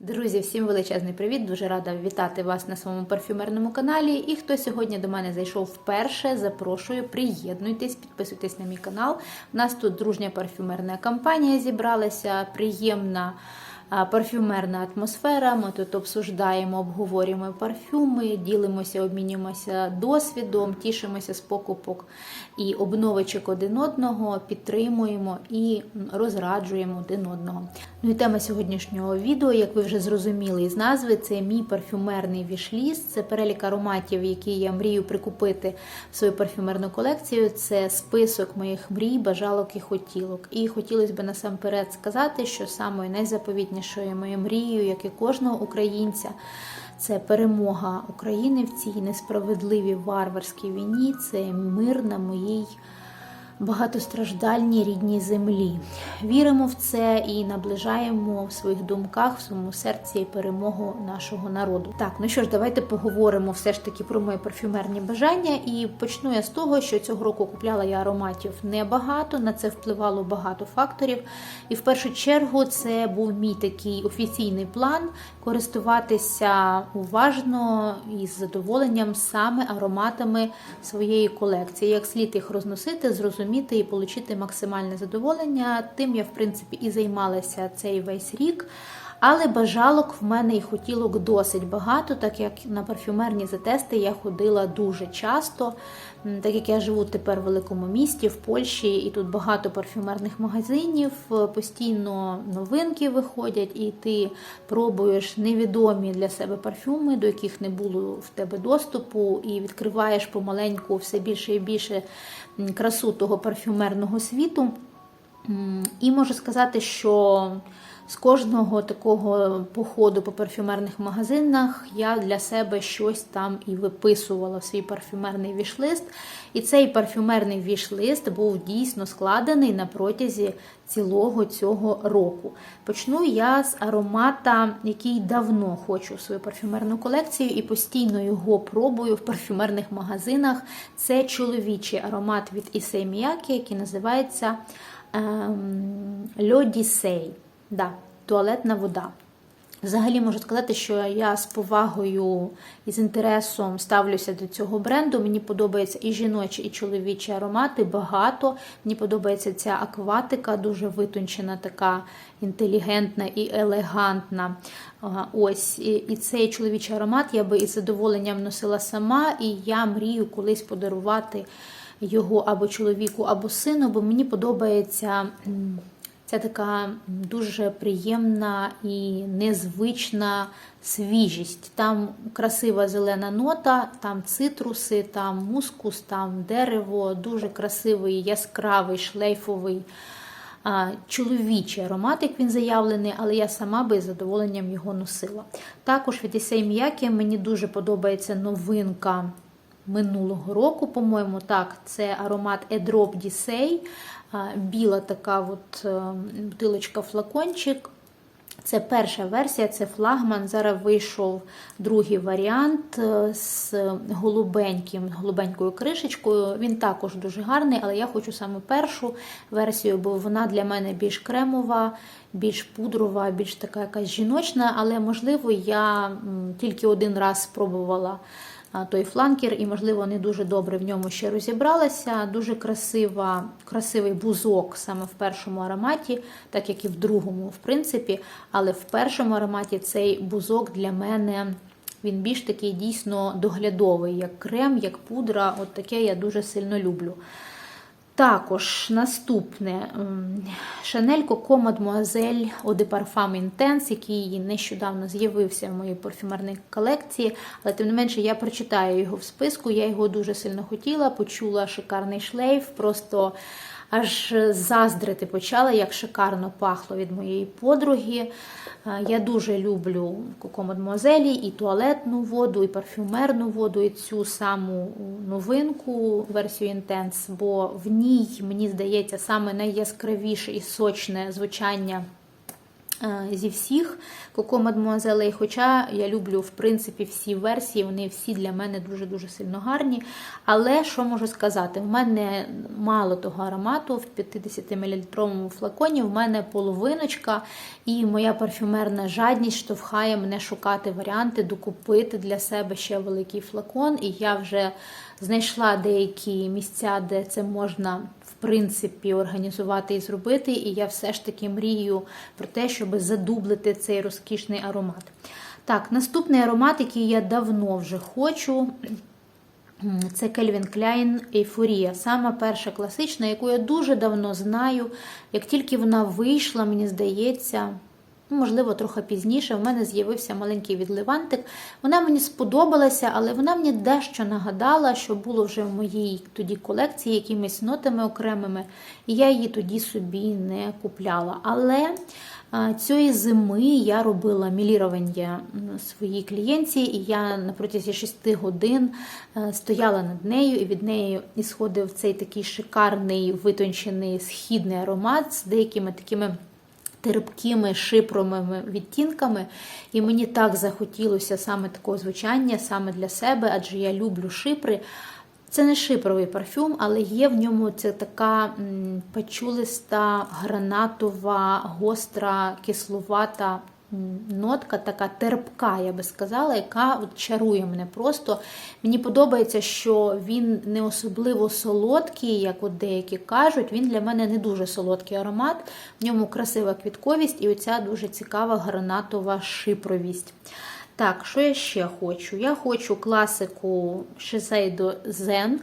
Друзі, всім величезний привіт! Дуже рада вітати вас на своєму парфюмерному каналі. І хто сьогодні до мене зайшов вперше, запрошую, приєднуйтесь, підписуйтесь на мій канал. У нас тут дружня парфюмерна кампанія зібралася, приємна парфюмерна атмосфера. Ми тут обсуждаємо, обговорюємо парфюми, ділимося, обмінюємося досвідом, тішимося з покупок і обновичок один одного, підтримуємо і розраджуємо один одного. Ну і тема сьогоднішнього відео, як ви вже зрозуміли із назви, це мій парфюмерний вішліст. Це перелік ароматів, які я мрію прикупити в свою парфюмерну колекцію. Це список моїх мрій, бажалок і хотілок. І хотілося б насамперед сказати, що самою найзаповітнішою моєю мрією, як і кожного українця. Це перемога України в цій несправедливій варварській війні, це мир на моїй багатостраждальній рідній землі. Віримо в це і наближаємо в своїх думках, в своєму серці перемогу нашого народу. Так, ну що ж, давайте поговоримо все ж таки про мої парфюмерні бажання. І почну я з того, що цього року купляла я ароматів небагато. На це впливало багато факторів. І в першу чергу це був мій такий офіційний план користуватися уважно і з задоволенням саме ароматами своєї колекції. Як слід їх розносити, зрозуміти і отримати максимальне задоволення. Тим я, в принципі, і займалася цей весь рік. Але бажалок в мене і хотілок досить багато, так як на парфюмерні затести я ходила дуже часто, так як я живу тепер в великому місті, в Польщі, і тут багато парфюмерних магазинів, постійно новинки виходять, і ти пробуєш невідомі для себе парфюми, до яких не було в тебе доступу, і відкриваєш помаленьку все більше і більше красу того парфюмерного світу. І можу сказати, що з кожного такого походу по парфюмерних магазинах я для себе щось там і виписувала в свій парфюмерний вішлист. І цей парфюмерний вішлист був дійсно складений на протязі цілого цього року. Почну я з аромата, який давно хочу в свою парфюмерну колекцію, і постійно його пробую в парфюмерних магазинах. Це чоловічий аромат від Issey Miyake, який називається Льодісей. Да, туалетна вода. Взагалі можу сказати, що я з повагою і з інтересом ставлюся до цього бренду. Мені подобаються і жіночі, і чоловічі аромати. Багато. Мені подобається ця акватика, дуже витончена, така інтелігентна і елегантна. Ось і цей чоловічий аромат я би із задоволенням носила сама, і я мрію колись подарувати його або чоловіку, або сину, бо мені подобається. Це така дуже приємна і незвична свіжість. Там красива зелена нота, там цитруси, там мускус, там дерево, дуже красивий, яскравий, шлейфовий чоловічий аромат, як він заявлений, але я сама би з задоволенням його носила. Також від Issey Miyake мені дуже подобається новинка. Минулого року, по-моєму, так, це аромат Едроп Дісей біла така от бутилочка флакончик. Це перша версія, це флагман. Зараз вийшов другий варіант е, з голубеньким, голубенькою кришечкою. Він також дуже гарний, але я хочу саме першу версію, бо вона для мене більш кремова, більш пудрова, більш така якась жіночна. Але, можливо, я тільки один раз спробувала той фланкер, і, можливо, не дуже добре в ньому ще розібралася. Дуже красива, красивий бузок саме в першому ароматі, так як і в другому, в принципі. Але в першому ароматі цей бузок для мене. Він більш такий дійсно доглядовий, як крем, як пудра. От таке я дуже сильно люблю. Також наступне Шанель Коко Мадмуазель Оде Parfum Intense, який нещодавно з'явився в моїй парфюмерній колекції, але тим не менше я прочитаю його в списку. Я його дуже сильно хотіла, почула шикарний шлейф, просто аж заздрити почала, як шикарно пахло від моєї подруги. Я дуже люблю кокомодмозелі, і туалетну воду, і парфюмерну воду, і цю саму новинку версію Intense, бо в ній, мені здається, саме найяскравіше і сочне звучання е, зі всіх Коко Мадмуазелей. Хоча я люблю, в принципі, всі версії, вони всі для мене дуже-дуже сильно гарні. Але що можу сказати? В мене мало того аромату в 50 мл флаконі, в мене половиночка, і моя парфюмерна жадність штовхає мене шукати варіанти, докупити для себе ще великий флакон. І я вже знайшла деякі місця, де це можна. В принципі, організувати і зробити, і я все ж таки мрію про те, щоб задублити цей розкішний аромат. Так, наступний аромат, який я давно вже хочу, це Кельвін Кляйн Ейфорія. Саме перша класична, яку я дуже давно знаю. Як тільки вона вийшла, мені здається, можливо, трохи пізніше, в мене з'явився маленький відливантик. Вона мені сподобалася, але вона мені дещо нагадала, що було вже в моїй тоді колекції якимись нотами окремими, і я її тоді собі не купляла. Але цієї зими я робила мілірування своїй клієнтці, і я на протязі 6 годин стояла над нею, і від неї ісходив цей такий шикарний витончений східний аромат з деякими такими. Терпкими шипровими відтінками, і мені так захотілося саме такого звучання, саме для себе, адже я люблю шипри. Це не шипровий парфюм, але є в ньому це така пачулиста, гранатова, гостра, кислувата нотка, така терпка, я би сказала, яка чарує мене просто. Мені подобається, що він не особливо солодкий, як от деякі кажуть. Він для мене не дуже солодкий аромат, в ньому красива квітковість і оця дуже цікава гранатова шипровість. Так, що я ще хочу? Я хочу класику Shiseido Zen.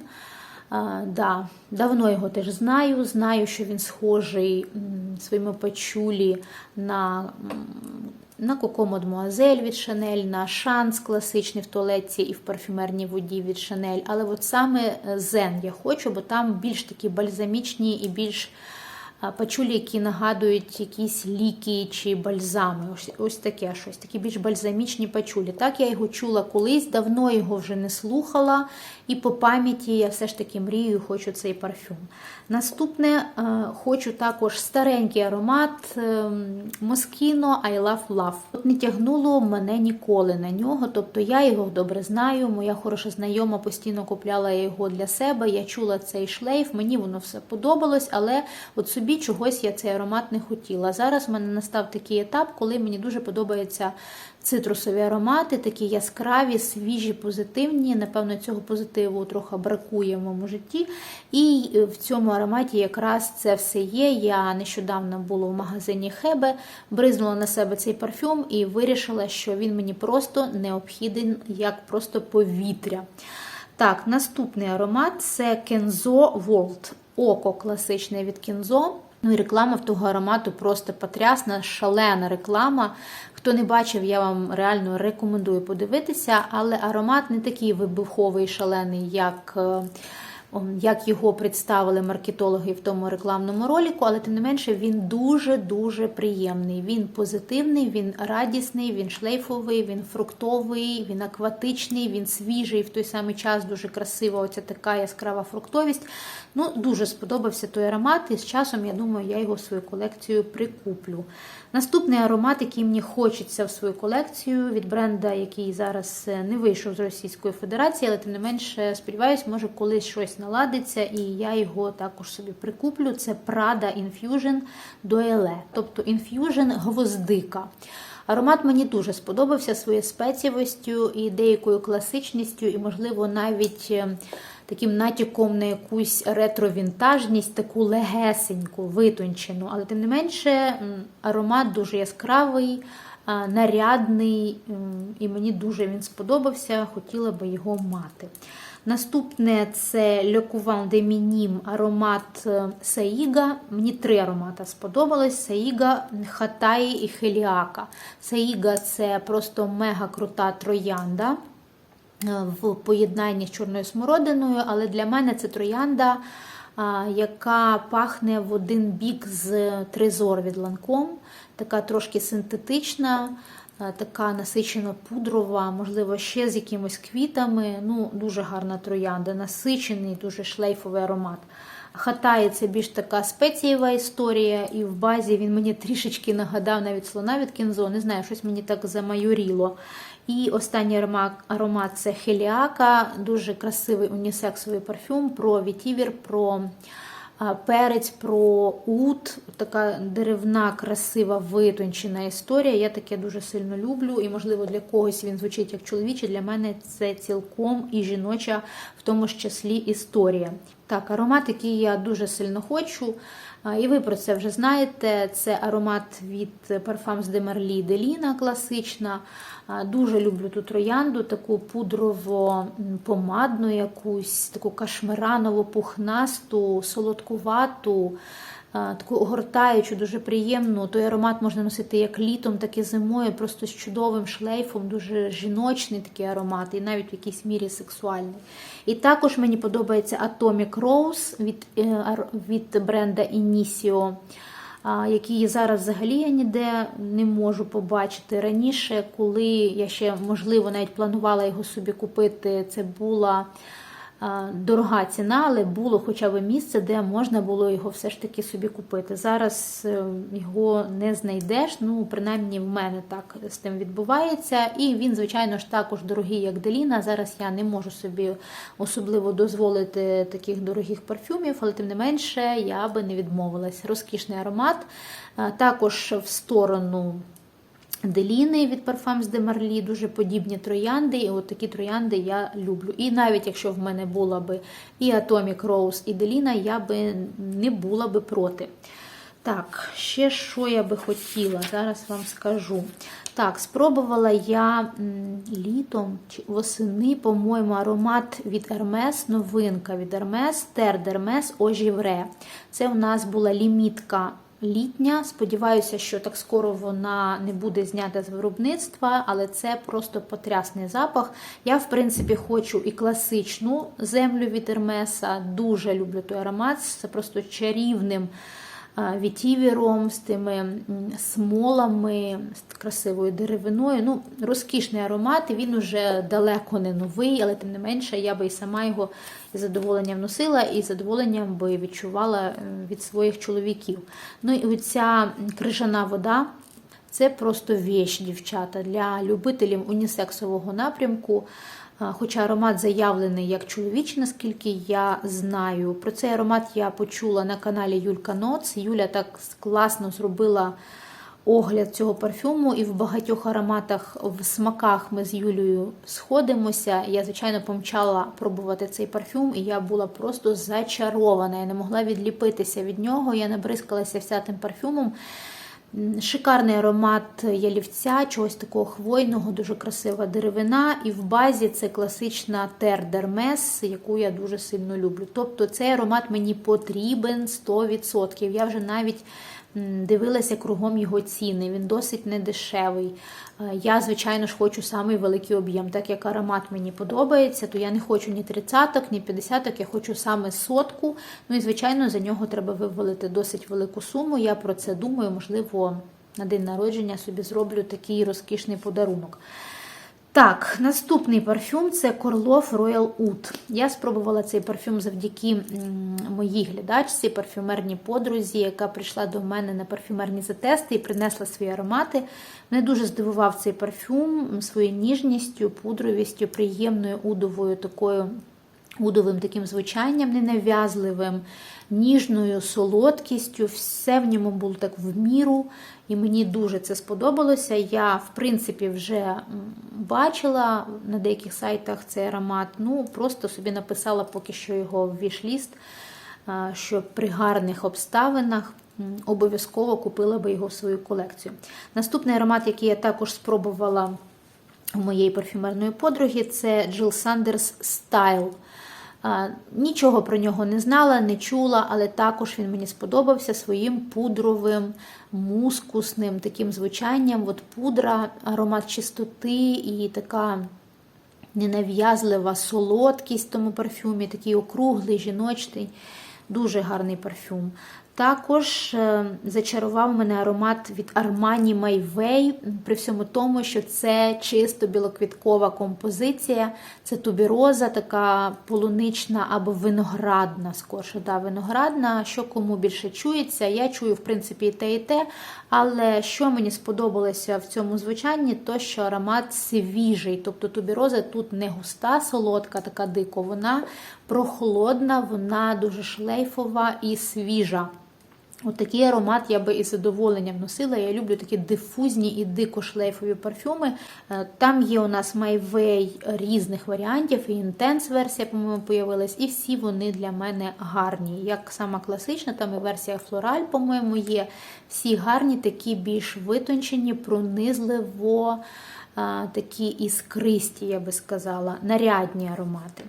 Да, Давно його теж знаю. Знаю, що він схожий своїми пачулі на на Коко Мадмуазель від Шанель, на шанс класичний в туалетці і в парфюмерній воді від Шанель. Але от саме Зен я хочу, бо там більш такі бальзамічні і більш пачулі, які нагадують якісь ліки чи бальзами. Ось ось таке щось, такі більш бальзамічні пачулі. Так, я його чула колись, давно його вже не слухала, і по пам'яті я все ж таки мрію, хочу цей парфюм. Наступне хочу також старенький аромат Moschino I Love Love. Не тягнуло мене ніколи на нього, тобто я його добре знаю. Моя хороша знайома постійно купляла його для себе. Я чула цей шлейф, мені воно все подобалось, але от собі чогось я цей аромат не хотіла. Зараз в мене настав такий етап, коли мені дуже подобається цитрусові аромати, такі яскраві, свіжі, позитивні. Напевно, цього позитиву трохи бракує в моєму житті. І в цьому ароматі якраз це все є. Я нещодавно була в магазині Хебе, бризнула на себе цей парфюм і вирішила, що він мені просто необхідний, як просто повітря. Так, наступний аромат це Kenzo World. Око класичне від Kenzo. Ну і реклама в того аромату просто потрясна, шалена реклама. Хто не бачив, я вам реально рекомендую подивитися, але аромат не такий вибуховий, шалений, як як його представили маркетологи в тому рекламному ролику, але тим не менше він дуже-дуже приємний. Він позитивний, він радісний, він шлейфовий, він фруктовий, він акватичний, він свіжий, в той самий час дуже красива оця така яскрава фруктовість. Ну, Дуже сподобався той аромат, і з часом, я думаю, я його в свою колекцію прикуплю. Наступний аромат, який мені хочеться в свою колекцію від бренда, який зараз е, не вийшов з Російської Федерації, але тим не менше, сподіваюся, може колись щось наладиться, і я його також собі прикуплю. Це Prada Infusion Doele, тобто Infusion гвоздика. Аромат мені дуже сподобався своєю спецієвістю і деякою класичністю, і, можливо, навіть е, таким натяком на якусь ретро-вінтажність, таку легесеньку, витончену. Але, тим не менше, аромат дуже яскравий, нарядний, і мені дуже він сподобався, хотіла би його мати. Наступне це Le Couvent de Minim аромат е, Саїга. Мені три аромати сподобались: Саїга, Хатаї і Хеліака. Саїга це просто мега крута троянда е, в поєднанні з чорною смородиною, але для мене це троянда, яка пахне в один бік з тризор від ланком, така трошки синтетична. Е, така насичено пудрова, можливо, ще з якимось квітами. Ну, Дуже гарна троянда, насичений, дуже шлейфовий аромат. Хатай це більш така спецієва історія, і в базі він мені трішечки нагадав навіть слона від кінзо. Не знаю, щось мені так замайоріло. І останній аромат, це Хеліака, дуже красивий унісексовий парфюм про вітівір, про перець, про ут. Така деревна, красива, витончена історія. Я таке дуже сильно люблю, і, можливо, для когось він звучить як чоловічий. Для мене це цілком і жіноча, в тому ж числі історія. Так, аромат, який я дуже сильно хочу. І ви про це вже знаєте. Це аромат від Parfums de Marly Деліна класична. Дуже люблю ту троянду, таку пудрово-помадну якусь, таку кашмиранову, пухнасту, солодкувату, таку огортаючу, дуже приємну. Той аромат можна носити як літом, так і зимою, просто з чудовим шлейфом, дуже жіночний такий аромат, і навіть в якійсь мірі сексуальний. І також мені подобається Atomic Rose від, е, від бренда Initio а, який зараз взагалі я ніде не можу побачити. Раніше, коли я ще, можливо, навіть планувала його собі купити, це була дорога ціна, але було хоча б місце, де можна було його все ж таки собі купити. Зараз е, його не знайдеш, ну, принаймні в мене так з тим відбувається. І він, звичайно ж, також дорогий, як Деліна. Зараз я не можу собі особливо дозволити таких дорогих парфюмів, але тим не менше я би не відмовилась. Розкішний аромат. Також в сторону. Деліни від Parfums de Marly, дуже подібні троянди, і от такі троянди я люблю. І навіть якщо в мене була би і Atomic Rose, і Деліна, я би не була би проти. Так, ще що я би хотіла, зараз вам скажу. Так, спробувала я літом восени, по-моєму, аромат від Hermes, новинка від Hermes, Ter d'Hermes Ожівре. Це у нас була лімітка літня. Сподіваюся, що так скоро вона не буде знята з виробництва, але це просто потрясний запах. Я, в принципі, хочу і класичну землю від Ермеса. Дуже люблю той аромат. Це просто чарівним вітівіром, з тими смолами, з красивою деревиною. Ну, розкішний аромат, він уже далеко не новий, але тим не менше, я би і сама його із задоволенням носила, і з задоволенням би відчувала від своїх чоловіків. Ну і оця крижана вода. Це просто віч, дівчата, для любителів унісексового напрямку. Хоча аромат заявлений як чоловічий, наскільки я знаю. Про цей аромат я почула на каналі Юлька Ноц. Юля так класно зробила огляд цього парфюму, і в багатьох ароматах в смаках ми з Юлею сходимося. Я, звичайно, помчала пробувати цей парфюм, і я була просто зачарована. Я не могла відліпитися від нього. Я набризкалася вся тим парфюмом. Шикарний аромат ялівця, чогось такого хвойного, дуже красива деревина. І в базі це класична Тер Дермес, яку я дуже сильно люблю. Тобто цей аромат мені потрібен 100%. Я вже навіть дивилася кругом його ціни. Він досить недешевий. Е, Я, звичайно ж, хочу самий великий об'єм. Так як аромат мені подобається, то я не хочу ні 30-ок, ні 50-ок, я хочу саме сотку. Ну і, звичайно, за нього треба вивалити досить велику суму. Я про це думаю, можливо, на день народження собі зроблю такий розкішний подарунок. Так, наступний парфюм це Корлов Royal Oud. Я спробувала цей парфюм завдяки моїй глядачці, парфюмерній подрузі, яка прийшла до мене на парфюмерні затести і принесла свої аромати. Мене дуже здивував цей парфюм своєю ніжністю, пудровістю, приємною удовою такою. Удовим таким звучанням, ненав'язливим, ніжною солодкістю. Все в ньому було так в міру, і мені дуже це сподобалося. Я, в принципі, вже бачила на деяких сайтах цей аромат. Ну, просто собі написала поки що його в вішліст, а, що при гарних обставинах обов'язково купила би його в свою колекцію. Наступний аромат, який я також спробувала у моєї парфюмерної подруги, це Jill Sanders Style. Нічого про нього не знала, не чула, але також він мені сподобався своїм пудровим, мускусним таким звучанням. От пудра, аромат чистоти і така ненав'язлива солодкість в тому парфюмі, такий округлий, жіночний. Дуже гарний парфюм. Також е, зачарував мене аромат від Armani My при всьому тому, що це чисто білоквіткова композиція, це тубіроза, така полунична або виноградна, скорше, да, виноградна. Що кому більше чується, я чую, в принципі, і те, і те. Але що мені сподобалося в цьому звучанні, то що аромат свіжий. Тобто тубіроза тут не густа, солодка, така дико, вона прохолодна, вона дуже шлейфова і свіжа. От такий аромат я би із задоволенням носила. Я люблю такі дифузні і дико шлейфові парфюми. Е, Там є у нас Майвей різних варіантів, і інтенс версія, по-моєму, появилась, і всі вони для мене гарні. Як сама класична, там і версія Флораль, по-моєму, є. Всі гарні, такі більш витончені, пронизливо, такі іскристі, я би сказала, нарядні аромати.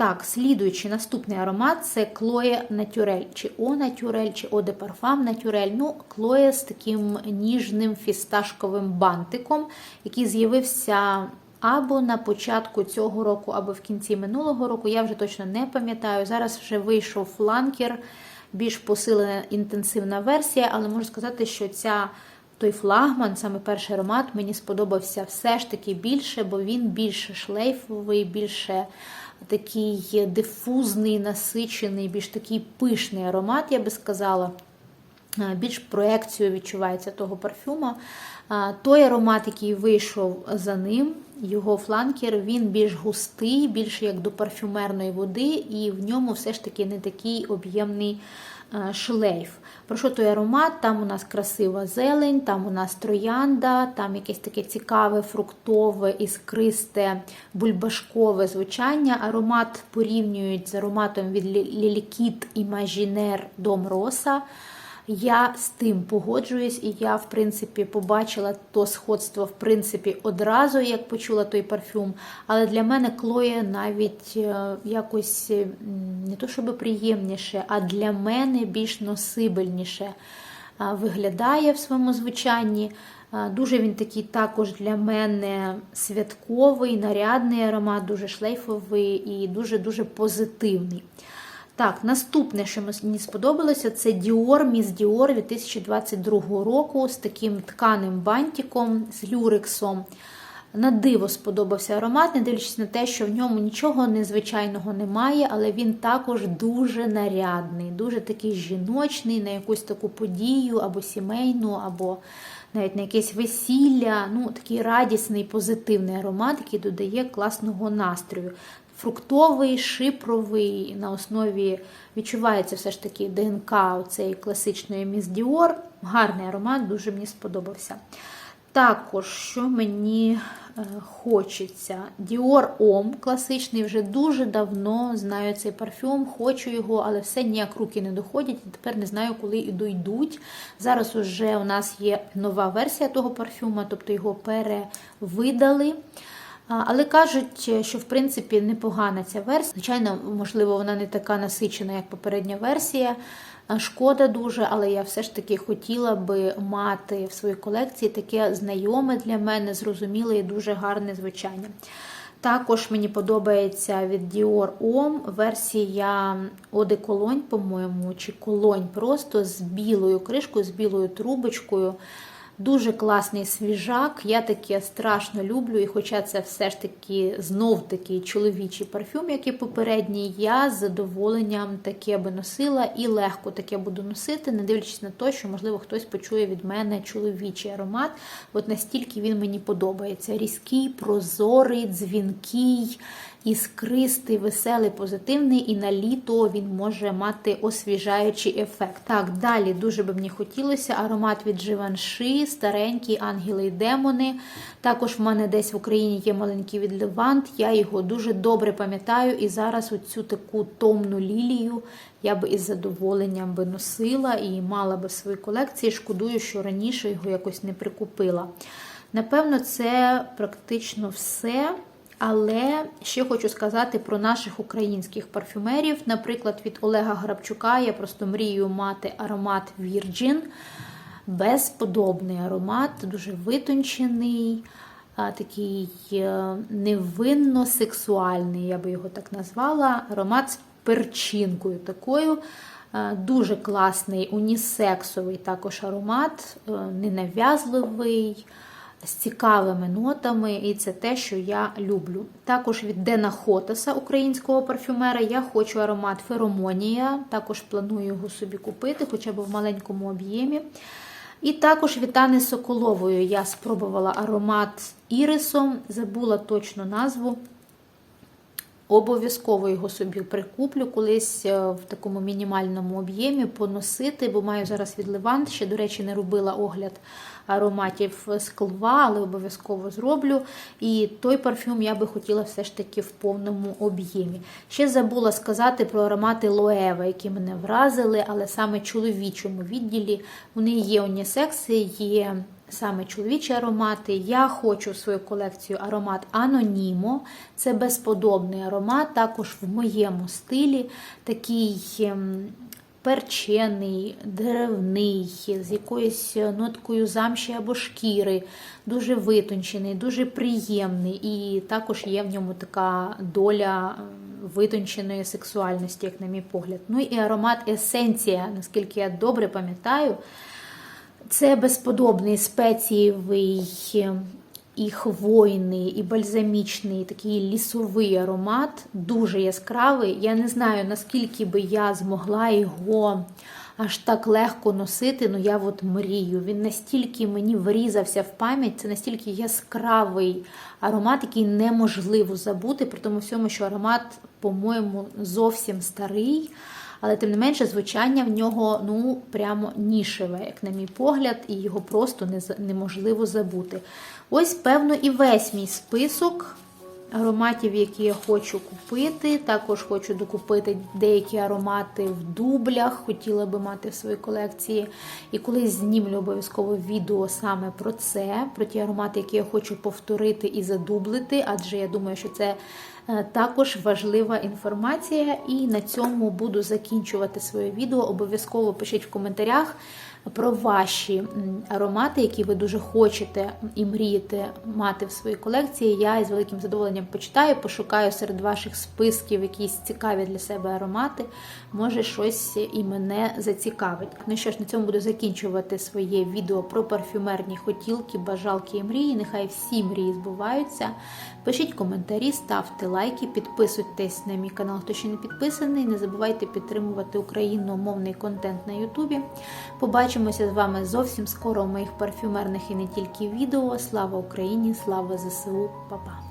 Так, слідуючий наступний аромат це Клоє Натюрель, чи О Натюрель, чи О де Парфам Натюрель. Ну, Клоє з таким ніжним фісташковим бантиком, який з'явився або на початку цього року, або в кінці минулого року. Я вже точно не пам'ятаю. Зараз вже вийшов фланкер, більш посилена інтенсивна версія, але можу сказати, що ця. Той флагман, саме перший аромат, мені сподобався все ж таки більше, бо він більше шлейфовий, більше такий дифузний, насичений, більш такий пишний аромат, я би сказала. Більш проекцію відчувається того парфюма. Той аромат, який вийшов за ним, його фланкер, він більш густий, більше як до парфюмерної води, і в ньому все ж таки не такий об'ємний шлейф. Про що той аромат? Там у нас красива зелень, там у нас троянда, там якесь таке цікаве, фруктове, іскристе, бульбашкове звучання. Аромат порівнюють з ароматом від Лілікіт Імажінер Дом Роса. Я з тим погоджуюсь, і я, в принципі, побачила то сходство, в принципі, одразу, як почула той парфюм. Але для мене Клоє навіть е, якось не то, щоб приємніше, а для мене більш носибельніше виглядає в своєму звучанні. Дуже він такий також для мене святковий, нарядний аромат, дуже шлейфовий і дуже-дуже позитивний. Так, наступне, що мені сподобалося, це Dior Miss Dior 2022 року з таким тканим бантиком, з люрексом. На диво сподобався аромат, не дивлячись на те, що в ньому нічого незвичайного немає, але він також дуже нарядний, дуже такий жіночний, на якусь таку подію, або сімейну, або навіть на якесь весілля. Ну, Такий радісний, позитивний аромат, який додає класного настрою фруктовий, шипровий, на основі відчувається все ж таки ДНК цієї класичної Міс Діор. Гарний аромат, дуже мені сподобався. Також, що мені е, хочеться, Homme класичний, вже дуже давно знаю цей парфюм, хочу його, але все ніяк руки не доходять. І тепер не знаю, коли і дойдуть. Зараз уже у нас є нова версія того парфюма, тобто його перевидали. Але кажуть, що в принципі непогана ця версія. Звичайно, можливо, вона не така насичена, як попередня версія. Шкода дуже, але я все ж таки хотіла би мати в своїй колекції таке знайоме для мене, зрозуміле і дуже гарне звучання. Також мені подобається від Dior Homme версія de Cologne, по-моєму, чи Cologne просто з білою кришкою, з білою трубочкою. Дуже класний свіжак, я таке страшно люблю, і хоча це все ж таки знов такий чоловічий парфюм, як і попередній, я з задоволенням таке би носила і легко таке буду носити, не дивлячись на те, що, можливо, хтось почує від мене чоловічий аромат. От настільки він мені подобається. Різкий, прозорий, дзвінкий іскристий, веселий, позитивний, і на літо він може мати освіжаючий ефект. Так, далі дуже би мені хотілося аромат від Живанши, старенький ангели і демони. Також в мене десь в Україні є маленький від Левант. Я його дуже добре пам'ятаю, і зараз оцю таку томну лілію. Я би із задоволенням би носила і мала би в своїй колекції. Шкодую, що раніше його якось не прикупила. Напевно, це практично все. Але ще хочу сказати про наших українських парфюмерів. Наприклад, від Олега Грабчука я просто мрію мати аромат Virgin. Безподобний аромат, дуже витончений, такий е, невинно сексуальний, я би його так назвала. Аромат з перчинкою такою. Дуже класний унісексовий також аромат, е, ненав'язливий, з цікавими нотами, і це те, що я люблю. Також від Дена Хотеса, українського парфюмера, я хочу аромат Феромонія. Також планую його собі купити, хоча б в маленькому об'ємі. І також від Тани Соколової я спробувала аромат з ірисом, забула точну назву. Обов'язково його собі прикуплю колись е, в такому мінімальному об'ємі поносити, бо маю зараз від Левант. Ще, до речі, не робила огляд ароматів з клва, але обов'язково зроблю. І той парфюм я би хотіла все ж таки в повному об'ємі. Ще забула сказати про аромати Лоева, які мене вразили, але саме чоловічому відділі вони є унісекси, є саме чоловічі аромати. Я хочу в свою колекцію аромат Анонімо. Це безподобний аромат, також в моєму стилі. Такий ем, перчений, деревний, з якоюсь ноткою замші або шкіри, дуже витончений, дуже приємний. І також є в ньому така доля витонченої сексуальності, як на мій погляд. Ну і аромат Есенція, наскільки я добре пам'ятаю. Це безподобний спецієвий і хвойний, і бальзамічний, такий лісовий аромат, дуже яскравий. Я не знаю, наскільки би я змогла його аж так легко носити, ну я от мрію. Він настільки мені врізався в пам'ять, це настільки яскравий аромат, який неможливо забути, при тому всьому, що аромат, по-моєму, зовсім старий. Але тим не менше, звучання в нього ну прямо нішеве, як на мій погляд, і його просто неможливо забути. Ось, певно, і весь мій список ароматів, які я хочу купити. Також хочу докупити деякі аромати в дублях, хотіла би мати в своїй колекції. І колись знімлю обов'язково відео саме про це, про ті аромати, які я хочу повторити і задублити, адже я думаю, що це. Також важлива інформація, і на цьому буду закінчувати своє відео. Обов'язково пишіть в коментарях про ваші аромати, які ви дуже хочете і мрієте мати в своїй колекції. Я із великим задоволенням почитаю, пошукаю серед ваших списків якісь цікаві для себе аромати. Може, щось і мене зацікавить. Ну що ж, на цьому буду закінчувати своє відео про парфюмерні хотілки, бажалки і мрії. Нехай всі мрії збуваються. Пишіть коментарі, ставте лайки, підписуйтесь на мій канал, хто ще не підписаний. Не забувайте підтримувати україномовний контент на Ютубі. Побачимося з вами зовсім скоро у моїх парфюмерних і не тільки відео. Слава Україні! Слава ЗСУ, Па-па!